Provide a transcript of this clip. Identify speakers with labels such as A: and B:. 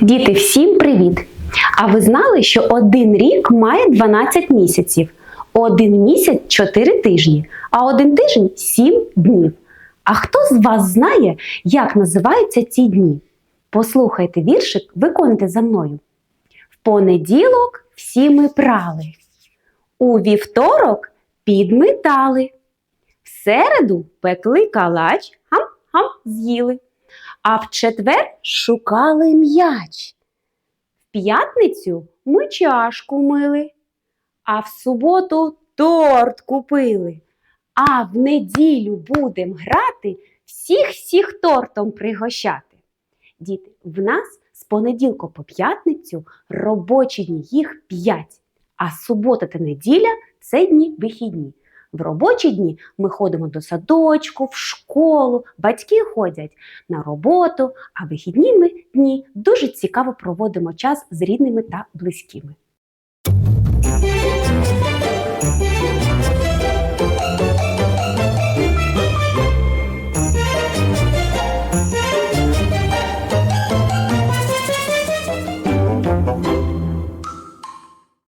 A: Діти, всім привіт! А ви знали, що один рік має 12 місяців, один місяць 4 тижні, а один тиждень 7 днів. А хто з вас знає, як називаються ці дні? Послухайте віршик, виконуйте за мною. В понеділок всі ми прали, у вівторок підметали, в середу пекли калач, гам-гам з'їли, а в четвер шукали м'яч. В п'ятницю ми чашку мили, а в суботу торт купили. А в неділю будем грати, всіх всіх тортом пригощати. Діти, в нас з понеділка по п'ятницю робочі дні їх п'ять, а субота та неділя це дні вихідні. В робочі дні ми ходимо до садочку, в школу, батьки ходять на роботу, а вихідні ми дні дуже цікаво проводимо час з рідними та близькими.